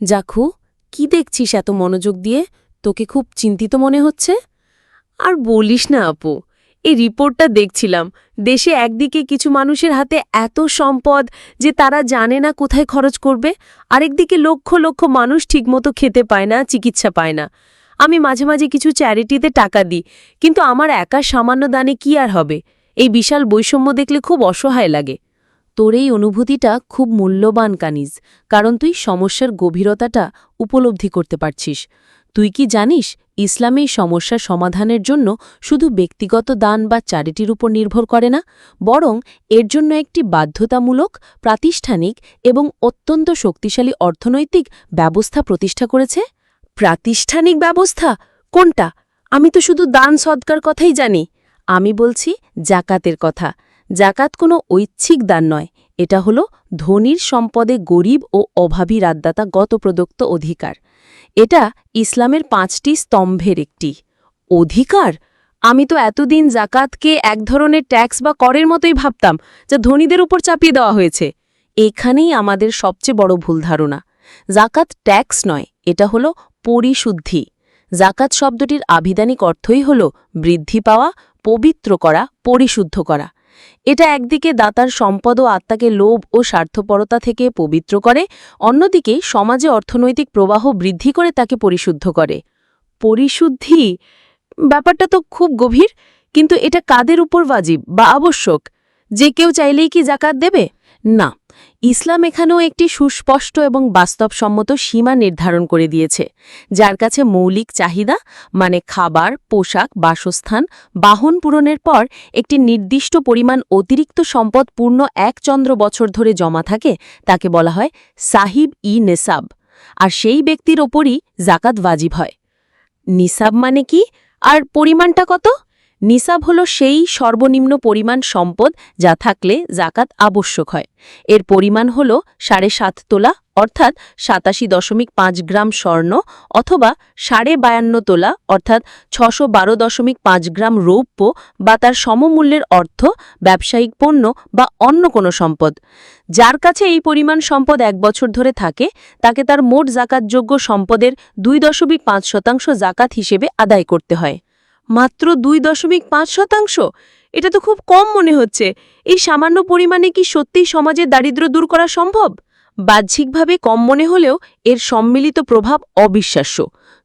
জাখু কি দেখছিস এত মনোযোগ দিয়ে? তোকে খুব চিন্তিত মনে হচ্ছে? আর বলিস না আপু, এই রিপোর্টটা দেখছিলাম। দেশে একদিকে কিছু মানুষের হাতে এত সম্পদ যে তারা জানে না কোথায় খরচ করবে, আরেকদিকে লক্ষ লক্ষ মানুষ ঠিকমতো খেতে পায় না, চিকিৎসা পায় না। আমি মাঝে মাঝে কিছু চ্যারিটিতে টাকা দিই, কিন্তু আমার একা সামান্য দানে কি আর হবে? এই বিশাল বৈষম্য দেখলে খুব অসহায় লাগে। তোর এই অনুভূতিটা খুব মূল্যবান, কানিজ, কারণ তুই সমস্যার গভীরতাটা উপলব্ধি করতে পারছিস। তুই কি জানিস, ইসলামে এই সমস্যা সমাধানের জন্য শুধু ব্যক্তিগত দান বা চ্যারিটির উপর নির্ভর করে না, বরং এর জন্য একটি বাধ্যতামূলক, প্রাতিষ্ঠানিক এবং অত্যন্ত শক্তিশালী অর্থনৈতিক ব্যবস্থা প্রতিষ্ঠা করেছে? প্রাতিষ্ঠানিক ব্যবস্থা? কোনটা? আমি তো শুধু দান সদকার কথাই জানি। আমি বলছি জাকাতের কথা। জাকাত কোনো ঐচ্ছিক দান নয়। এটা হলো ধনীর সম্পদে গরিব ও অভাবী রাতদাতা গত প্রদত্ত অধিকার। এটা ইসলামের পাঁচটি স্তম্ভের একটি। অধিকার? আমি তো এতদিন জাকাতকে এক ধরনের ট্যাক্স বা করের মতোই ভাবতাম যা ধনীদের উপর চাপিয়ে দেওয়া হয়েছে। এখানেই আমাদের সবচেয়ে বড় ভুল ধারণা। জাকাত ট্যাক্স নয়, এটা হলো পরিশুদ্ধি। জাকাত শব্দটির আভিধানিক অর্থই হল বৃদ্ধি পাওয়া, পবিত্র করা, পরিশুদ্ধ করা। এটা একদিকে দাতার সম্পদ ও আত্মাকে লোভ ও স্বার্থপরতা থেকে পবিত্র করে, অন্যদিকে সমাজে অর্থনৈতিক প্রবাহ বৃদ্ধি করে তাকে পরিশুদ্ধ করে। পরিশুদ্ধি? ব্যাপারটা তো খুব গভীর, কিন্তু এটা কাদের উপর বাজিব বা আবশ্যক? যে কেউ চাইলেই কি জাকাত দেবে? না, ইসলাম এখানেও একটি সুস্পষ্ট এবং বাস্তবসম্মত সীমা নির্ধারণ করে দিয়েছে, যার কাছে মৌলিক চাহিদা মানে খাবার, পোশাক, বাসস্থান, বাহন পূরণের পর একটি নির্দিষ্ট পরিমাণ অতিরিক্ত সম্পদ পূর্ণ এক চন্দ্র বছর ধরে জমা থাকে, তাকে বলা হয় সাহিব ই নেসাব, আর সেই ব্যক্তির ওপরই জাকাত ওয়াজিব হয়। নিসাব মানে কি? আর পরিমাণটা কত? নিসাব হল সেই সর্বনিম্ন পরিমাণ সম্পদ যা থাকলে জাকাত আবশ্যক হয়। এর পরিমাণ হল সাড়ে সাত তোলা, অর্থাৎ সাতাশি দশমিক পাঁচ গ্রাম স্বর্ণ অথবা সাড়ে বায়ান্ন তোলা, অর্থাৎ ছশো বারো দশমিক পাঁচ গ্রাম রৌপ্য বা তার সমমূল্যের অর্থ ব্যবসায়িক পণ্য বা অন্য কোনো সম্পদ। যার কাছে এই পরিমাণ সম্পদ এক বছর ধরে থাকে, তাকে তার মোট জাকাতযোগ্য সম্পদের দুই দশমিক পাঁচ শতাংশ জাকাত হিসেবে আদায় করতে হয়। মাত্র দুই দশমিক পাঁচ শতাংশ? এটা তো খুব কম মনে হচ্ছে। এই সামান্য পরিমাণে কি সত্যিই সমাজের দারিদ্র দূর করা সম্ভব? বাহ্যিকভাবে কম মনে হলেও এর সম্মিলিত প্রভাব অবিশ্বাস্য।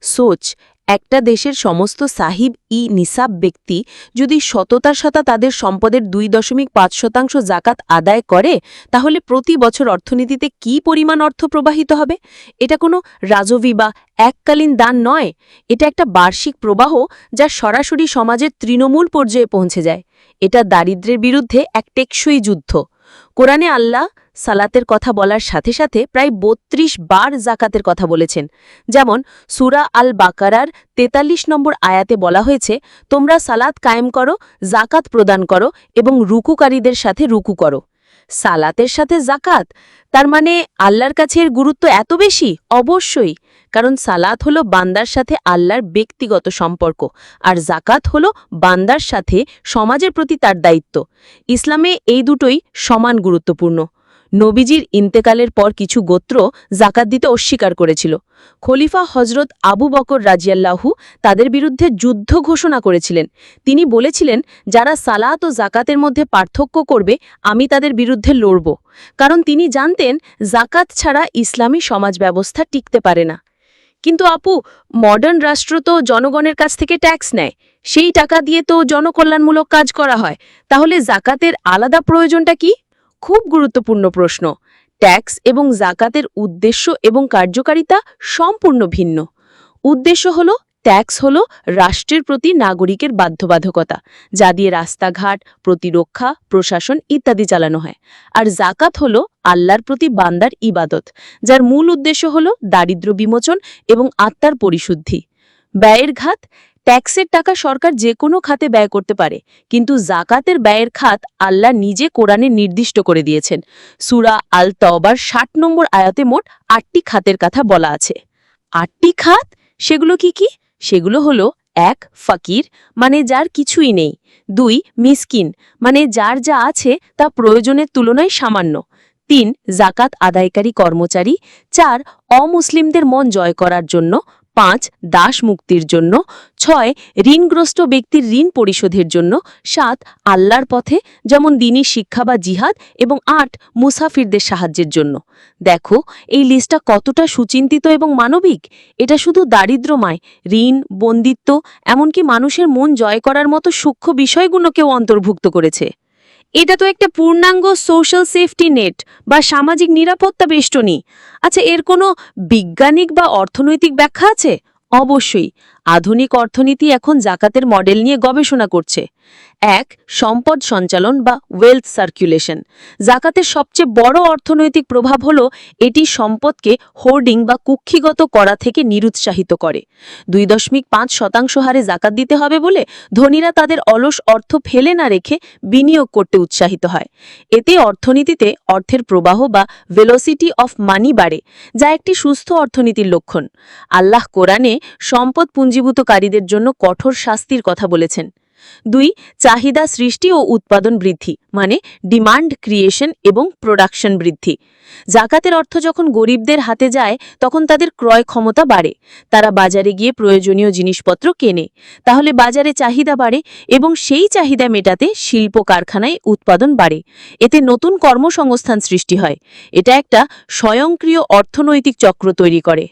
সোচ একটা দেশের সমস্ত সাহিব ই নিসাব ব্যক্তি যদি সততার সাথে তাদের সম্পদের দুই দশমিক পাঁচ শতাংশ জাকাত আদায় করে, তাহলে প্রতি বছর অর্থনীতিতে কি পরিমাণ অর্থ প্রবাহিত হবে? এটা কোনো রাজবি বা এককালীন দান নয়। এটা একটা বার্ষিক প্রবাহ যা সরাসরি সমাজের তৃণমূল পর্যায়ে পৌঁছে যায়। এটা দারিদ্র্যের বিরুদ্ধে এক টেকসই যুদ্ধ। কোরআনে আল্লাহ সালাতের কথা বলার সাথে সাথে প্রায় বত্রিশ বার জাকাতের কথা বলেছেন। যেমন সুরা আল বাকারার ৪৩ নম্বর আয়াতে বলা হয়েছে, তোমরা সালাত কায়েম করো জাকাত প্রদান করো এবং রুকুকারীদের সাথে রুকু করো। সালাতের সাথে জাকাত তার মানে আল্লাহর কাছে এর গুরুত্ব এত বেশি? অবশ্যই। কারণ সালাত হলো বান্দার সাথে আল্লাহর ব্যক্তিগত সম্পর্ক, আর জাকাত হলো বান্দার সাথে সমাজের প্রতি তার দায়িত্ব। ইসলামে এই দুটোই সমান গুরুত্বপূর্ণ। নবীজির ইন্তেকালের পর কিছু গোত্র জাকাত দিতে অস্বীকার করেছিল। খলিফা হজরত আবু বকর রাজিয়াল্লাহু তাদের বিরুদ্ধে যুদ্ধ ঘোষণা করেছিলেন। তিনি বলেছিলেন, যারা সালাত ও জাকাতের মধ্যে পার্থক্য করবে, আমি তাদের বিরুদ্ধে লড়ব। কারণ তিনি জানতেন, জাকাত ছাড়া ইসলামী সমাজ ব্যবস্থা টিকতে পারে না। কিন্তু আপু মডার্ন রাষ্ট্র তো জনগণের কাছ থেকে ট্যাক্স নেয়। সেই টাকা দিয়ে তো জনকল্যাণমূলক কাজ করা হয়। তাহলে জাকাতের আলাদা প্রয়োজনটা কি? খুব গুরুত্বপূর্ণ প্রশ্ন। ট্যাক্স এবং জাকাতের উদ্দেশ্য এবং কার্যকারিতা সম্পূর্ণ ভিন্ন। উদ্দেশ্য হল, ট্যাক্স হল রাষ্ট্রের প্রতি নাগরিকের বাধ্যবাধকতা, যা দিয়ে রাস্তাঘাট, প্রতিরক্ষা, প্রশাসন ইত্যাদি চালানো হয়। আর জাকাত হল আল্লাহর প্রতি বান্দার ইবাদত, যার মূল উদ্দেশ্য হল দারিদ্র্য বিমোচন এবং আত্মার পরিশুদ্ধি। ব্যয়ের ঘাত ট্যাক্সের টাকা সরকার যে কোনো খাতে ব্যয় করতে পারে, কিন্তু জাকাতের ব্যয়ের খাত আল্লাহ নিজে কোরআনে নির্দিষ্ট করে দিয়েছেন। সুরা আল তবার ষাট নম্বর আয়াতে মোট আটটি খাতের কথা বলা আছে। আটটি খাত? সেগুলো কি কি? সেগুলো হলো, এক, ফকির মানে যার কিছুই নেই। দুই, মিসকিন মানে যার যা আছে তা প্রয়োজনের তুলনায় সামান্য। তিন, জাকাত আদায়কারী কর্মচারী। চার, অমুসলিমদের মন জয় করার জন্য। পাঁচ দাস মুক্তির জন্য, ছয় ঋণগ্রস্ত ব্যক্তির ঋণ পরিশোধের জন্য, সাত আল্লাহর পথে, যেমন দিনী শিক্ষা বা জিহাদ, এবং আট মুসাফিরদের সাহায্যের জন্য। দেখো, এই লিস্টটা কতটা সুচিন্তিত এবং মানবিক? এটা শুধু দারিদ্র্যময়, ঋণ, বন্দিত্ব, এমনকি মানুষের মন জয় করার মতো সূক্ষ্ম বিষয়গুলোকেও অন্তর্ভুক্ত করেছে। এটা তো একটা পূর্ণাঙ্গ সোশ্যাল সেফটি নেট বা সামাজিক নিরাপত্তা বেষ্টনী। আচ্ছা এর কোনো বিজ্ঞানিক বা অর্থনৈতিক ব্যাখ্যা আছে? অবশ্যই। আধুনিক অর্থনীতি এখন জাকাতের মডেল নিয়ে গবেষণা করছে। এক, সম্পদ সঞ্চালন বা ওয়েলথ সার্কুলেশন জাকাতের সবচেয়ে বড় অর্থনৈতিক প্রভাব হল এটি সম্পদকে হোর্ডিং বা কুক্ষিগত করা থেকে নিরুৎসাহিত করে। দুই দশমিক পাঁচ শতাংশ হারে জাকাত দিতে হবে বলে ধনীরা তাদের অলস অর্থ ফেলে না রেখে বিনিয়োগ করতে উৎসাহিত হয়। এতে অর্থনীতিতে অর্থের প্রবাহ বা ভেলোসিটি অফ মানি বাড়ে, যা একটি সুস্থ অর্থনীতির লক্ষণ। আল্লাহ কোরআনে সম্পদ পুঞ্জীভূতকারীদের জন্য কঠোর শাস্তির কথা বলেছেন। দুই, চাহিদা সৃষ্টি ও উৎপাদন বৃদ্ধি মানে ডিমান্ড ক্রিয়েশন এবং প্রোডাকশন বৃদ্ধি। জাকাতের অর্থ যখন গরিবদের হাতে যায়, তখন তাদের ক্রয় ক্ষমতা বাড়ে। তারা বাজারে গিয়ে প্রয়োজনীয় জিনিসপত্র কেনে। তাহলে বাজারে চাহিদা বাড়ে এবং সেই চাহিদা মেটাতে শিল্প কারখানায় উৎপাদন বাড়ে। এতে নতুন কর্মসংস্থান সৃষ্টি হয়। এটা একটা স্বয়ংক্রিয় অর্থনৈতিক চক্র তৈরি করে।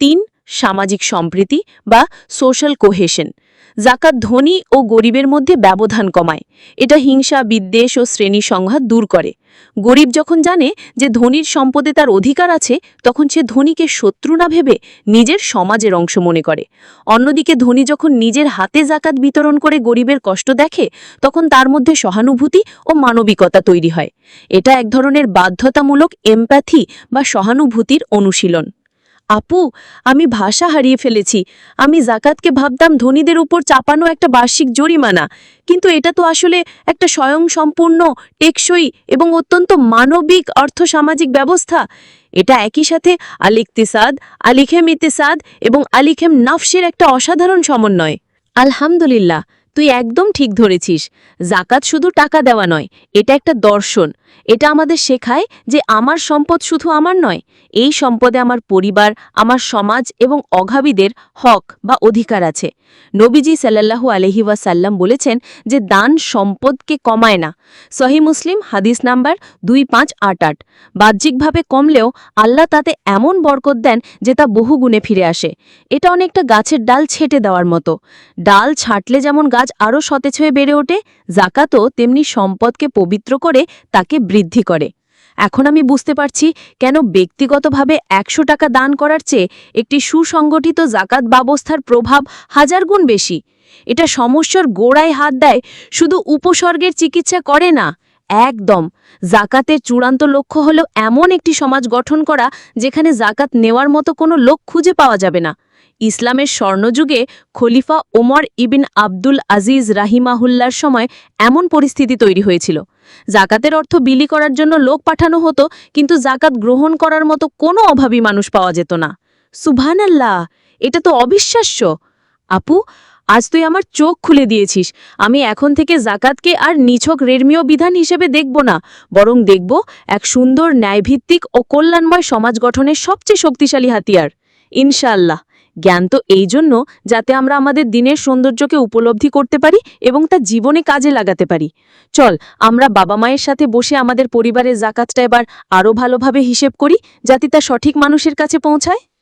তিন সামাজিক সম্প্রীতি বা সোশ্যাল কোহেশন জাকাত ধনী ও গরিবের মধ্যে ব্যবধান কমায়। এটা হিংসা, বিদ্বেষ ও শ্রেণি সংঘাত দূর করে। গরিব যখন জানে যে ধনীর সম্পদে তার অধিকার আছে, তখন সে ধনীকে শত্রু না ভেবে নিজের সমাজের অংশ মনে করে। অন্যদিকে ধনী যখন নিজের হাতে জাকাত বিতরণ করে গরিবের কষ্ট দেখে, তখন তার মধ্যে সহানুভূতি ও মানবিকতা তৈরি হয়। এটা এক ধরনের বাধ্যতামূলক এমপ্যাথি বা সহানুভূতির অনুশীলন। আপু, আমি ভাষা হারিয়ে ফেলেছি। আমি জাকাতকে ভাবতাম ধনীদের উপর চাপানো একটা বার্ষিক জরিমানা। কিন্তু এটা তো আসলে একটা স্বয়ংসম্পূর্ণ, টেকসই এবং অত্যন্ত মানবিক অর্থসামাজিক ব্যবস্থা। এটা একই সাথে আলিকতিসাদ আলিখেম ইতিসাদ এবং আলিখেম নাফসের একটা অসাধারণ সমন্বয়। আলহামদুলিল্লাহ তুই একদম ঠিক ধরেছিস। জাকাত শুধু টাকা দেওয়া নয়, এটা একটা দর্শন। এটা আমাদের শেখায় যে আমার সম্পদ শুধু আমার নয়, এই সম্পদে আমার পরিবার, আমার সমাজ এবং অঘাবীদের হক বা অধিকার আছে। নবীজি সাল্লাল্লাহু আলহি ওয়াসাল্লাম বলেছেন যে দান সম্পদকে কমায় না। সহি মুসলিম, হাদিস নাম্বার দুই পাঁচ আট আট। বাহ্যিকভাবে কমলেও আল্লাহ তাতে এমন বরকত দেন যে তা বহুগুণে ফিরে আসে। এটা অনেকটা গাছের ডাল ছেটে দেওয়ার মতো। ডাল ছাঁটলে যেমন গাছ আরও সতেজ হয়ে বেড়ে ওঠে, জাকাতও তেমনি সম্পদকে পবিত্র করে তাকে বৃদ্ধি করে। এখন আমি বুঝতে পারছি কেন ব্যক্তিগতভাবে একশো টাকা দান করার চেয়ে একটি সুসংগঠিত জাকাত ব্যবস্থার প্রভাব হাজার গুণ বেশি। এটা সমস্যার গোড়ায় হাত দেয়, শুধু উপসর্গের চিকিৎসা করে না, একদম। জাকাতের চূড়ান্ত লক্ষ্য হল এমন একটি সমাজ গঠন করা, যেখানে জাকাত নেওয়ার মতো কোনো লোক খুঁজে পাওয়া যাবে না। ইসলামের স্বর্ণযুগে খলিফা ওমর ইবিন আব্দুল আজিজ রাহিমাহুল্লার সময় এমন পরিস্থিতি তৈরি হয়েছিল। জাকাতের অর্থ বিলি করার জন্য লোক পাঠানো হতো, কিন্তু জাকাত গ্রহণ করার মতো কোনো অভাবী মানুষ পাওয়া যেত না। সুবহানাল্লাহ, এটা তো অবিশ্বাস্য। আপু, আজ তুই আমার চোখ খুলে দিয়েছিস। আমি এখন থেকে জাকাতকে আর নিছক রেরমীয় বিধান হিসেবে দেখব না, বরং দেখব এক সুন্দর ন্যায়ভিত্তিক ও কল্যাণময় সমাজ গঠনের সবচেয়ে শক্তিশালী হাতিয়ার। ইনশাআল্লাহ। জ্ঞান তো এই জন্য যাতে আমরা আমাদের দিনের সৌন্দর্যকে উপলব্ধি করতে পারি এবং তা জীবনে কাজে লাগাতে পারি। চল, আমরা বাবা মায়ের সাথে বসে আমাদের পরিবারের জাকাতটা এবার আরও ভালোভাবে হিসেব করি যাতে তা সঠিক মানুষের কাছে পৌঁছায়।